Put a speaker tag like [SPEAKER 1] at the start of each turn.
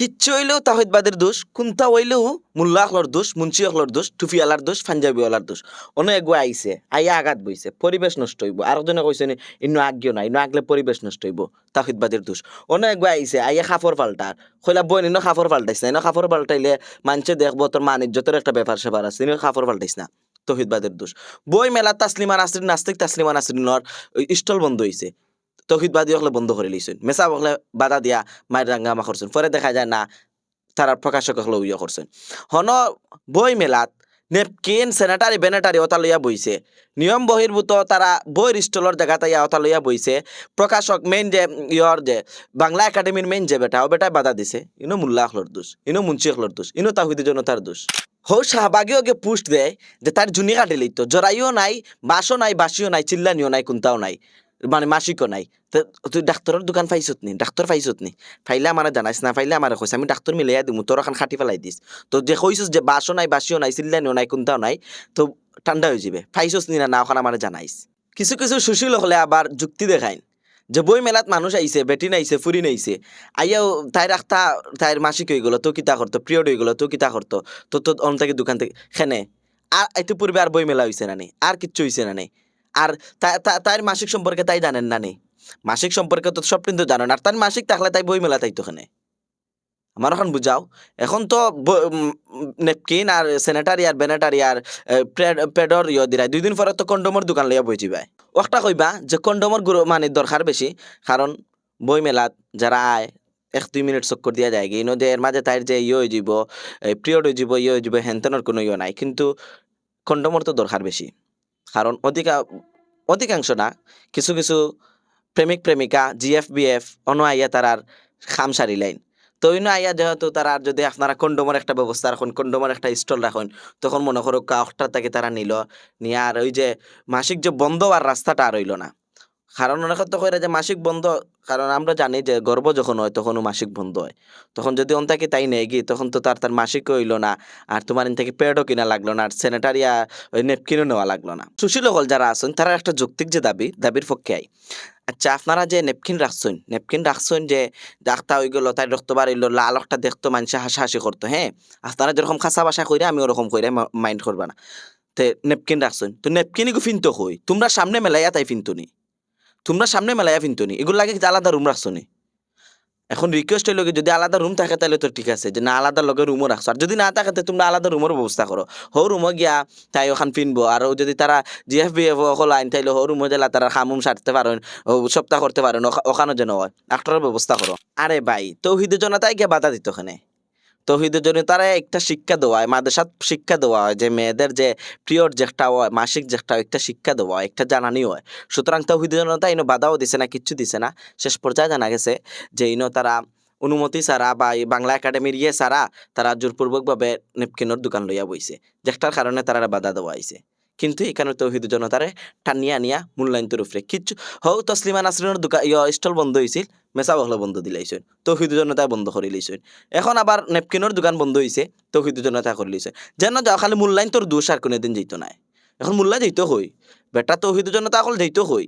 [SPEAKER 1] কিচ্ছু হইলেও তাহিদবাদের দোষ কোনটা হইলেও মোল্লা আখলর দোষ, মুন্সি আখলর দোষ টুফিওয়ালার দোষ পাঞ্জাবিওয়ালার দোষ। অনেক এগুয়া আইছে, আইয়া আঘাত বইছে, পরিবেশ নষ্ট হইব। আরেকজনে কইছে নি, ইন্ন আজ্ঞ না ইন্ন আগলে পরিবেশ নষ্ট হইব তাহিদবাদের দোষ। অনেক এগুয়া আইছে, আইয়া খাফর পাল্টার কইলা বই নিন খাফর পাল্টাইছে না খাফর পাল্টাইলে মানুষে দেখব তোর মান ইজ্জতের একটা ব্যাপার সেবার আছে খাফর পাল্টাইছ না তহিদবাদের দোষ। বই মেলা তাসলিমা নাসরিন, নাস্তিক তাসলিমা নাসরিনর স্টল বন্ধ হইছে। তহিদবাদী হলে বন্ধ করে লইছেন। মেসা হলে বাধা দিয়া মায়ের রাঙ্গামা করছেন। পরে দেখা যায় না, তারা প্রকাশক হলে ইয়ে করছেন। হন বই মেলাত নেপকিন সেনেটারি বেনেটারি ওটা লইয়া বইছে। নিয়ম বহির্ভূত তারা বইয়ের স্টলের জায়গাতে ইয়া ওটা লইয়া বইছে। প্রকাশক মেইন যে ইয়র যে বাংলা একাডেমির মেইন যে বেটা, ও বেটায় বাধা দিছে। ইনো মুল্লা আখলর দোষ, ইনো মুন্সি আখলর দোষ, ইনো তাহিদি জনতার দোষ। হো শাহবাগীও গে পুষ্ট দেয় যে তার জুনি কাটি লইত জরাইও নাই, বাসও নাই, বাসিও নাই, চিল্লানিও নাই, কোনটাও নাই। মানে মাসিকও নাই। তুই ডাক্তারের দোকান পাইছত নি? ডাক্তার পাইছত নি? ফাইলে আমার জানাইস না? ফাইলে আমার কইস আমি ডাক্তার মিলাইয়া দিমু তোর এখন খাটি ফেলাই দিস তো যে কইছস যে বাসও নাই বাসিও নাই চিল্লানিও নাই, কোনটাও নাই, তো ঠান্ডা হয়ে যাবে ফাইছস নি না? না ওখানে আমার জানাইস কিছু কিছু সুশীল হলে আবার যুক্তি দেখাইন। যে বই মেলাত মানুষ আইছে বেটি নাইছে ফুরি নাইছে। আইয়াও তাই রাখতা তাইর মাসিক হয়ে গেলো তো কিতা করতো পিরিয়ড হয়ে গেলো তো কিতা করতো তো তো অন দোকান থেকে খেনে আর একটু পূর্বে আর বই মেলা হয়েছে না নি? আর কিচ্ছু হয়েছে না নি? আর তার মাসিক সম্পর্কে তাই জানেন না নি মাসিক সম্পর্কে তো সব কিন্তু জানেন, আর তার মাসিক থাকলে তাই বই মেলা তাই তো খানে। আমার এখন বুঝাও, এখন তো নেপকিন আর স্যানিটারি আর বেনেটারি আর পেডর ইয়ে দিরাই দুই দিন পরে তো কন্ডোমের দোকান লইয়া বই যাবাই একটা কইবা যে কন্ডোমের গুরু মানে দরকার বেশি, কারণ বই মেলাত যারা আয়, এক দুই মিনিট চক্কর দিয়া যায়, গিয়ে যে এর মাঝে তাইর যে ইয়ে হয়ে যাব পিরিয়ড হয়ে যাব ইয়ে হয়ে যাব হেনতেনের কোনো ইয়ে নাই, কিন্তু কন্ডোমের তো দরকার বেশি। কারণ অধিকা, অধিকাংশ না, কিছু কিছু প্রেমিক প্রেমিকা জিএফ বিএফ অন্য আইয়া তারার খাম সারি লাইন। তো অন্য আইয়া যেহেতু তারা যদি আপনারা কন্ডোমের একটা ব্যবস্থা রাখুন, কন্ডোমের একটা স্টল রাখুন, তখন মনে করো কাউটা তাকে তারা নিল, নিয়ে আর ওই যে মাসিক যে বন্ধ আর রাস্তাটা আর রইল না। কারণ অনেক তো কইরা যে মাসিক বন্ধ, কারণ আমরা জানি যে গর্ব যখন হয় তখনও মাসিক বন্ধ হয়। তখন যদি অন্তাকে তাই নেই গিয়ে, তখন তো তার তার মাসিক হইল না, আর তোমার ইন থেকে পেডও কিনা লাগল না, আর স্যানিটারিয়া ওই নেপকিনও নেওয়া লাগল না। সুশীল হল যারা আছেন, তারা একটা যৌক্তিক যে দাবি, দাবির পক্ষে আই। আচ্ছা আপনারা যে নেপকিন রাখছেন নেপকিন রাখছেন যে ডাক্তার হয়ে গেল তাই রক্ত বার বাড়িল লাল একটা দেখতো মানুষে হাসাহাসি করতো হ্যাঁ? আপনারা যেরকম খাসা বাসা কইরে, আমি ওরকম কইরে মাইন্ড করবা না। তে নেপকিন রাখছেন, তো নেপকিনই ফিনতো হই তোমরা সামনে মেলাইয়া তাই ফিনতুনি তোমরা সামনে মেলাইয়া ফিনতুনি এগুলো লাগে আলাদা রুম রাখছো নি। এখন রিকোয়েস্ট হইল যদি আলাদা রুম থাকে তাহলে তো ঠিক আছে, যে না, আলাদা লগে রুমও রাখছো। আর যদি না থাকে, তো তোমরা আলাদা রুমের ব্যবস্থা করো। হো রুমও গিয়া তাই ওখান ফিনবো আর যদি তারা জিএফ বিএফ হল আইন, তাইলে হো রুমও দিলা তারা খামুম সারতে পারেন সপ্তাহ করতে পারেন, ওখা- ওখানে যেন হয়। ডাক্তারের ব্যবস্থা করো। আরে ভাই তৌহিদের জন্য তাই গিয়ে বাধা দিত ওখানে তৌহিদের জন্য তারা একটা শিক্ষা দেওয়া হয় মাদ্রাসাত শিক্ষা দেওয়া হয় যে মেয়েদের যে পিরিয়ড যেটা হয় মাসিক যেটা হয়, একটা শিক্ষা দেওয়া হয় একটা জানানি হয়। সুতরাং তৌহিদের জন্য তাই বাধাও দিছে না কিচ্ছু দিছে না। শেষ পর্যায়ে জানা গেছে যে ইনো তারা অনুমতি ছাড়া বা এই বাংলা একাডেমির ইয়ে ছাড়া তারা জোরপূর্বকভাবে নেপকিনোর দোকান লইয়া বইছে যেটার কারণে তারা বাধা দেওয়া হয়েছে কিন্তু এখানে তৌহিদ জনতারে টানিয়া নিয়া মূল্যায়নটোর রূপরে কিচ্ছু হও তসলিমা নাসরিনের দোকান স্টল বন্ধ হয়েছিল মেসা বহলে বন্ধ দিলাইছেন, তৌহিদ জনতা বন্ধ করে লইছেন এখন আবার নেপকিনের দোকান বন্ধ হয়েছে তৌহিদ জনতা করে লইছে যেন খালি মূল্যায়ন তোর দোষ আর কোনোদিন যেত নাই। এখন মূল্যায় যেত হই বেটা তৌহিদ জনতা অকল যেত হই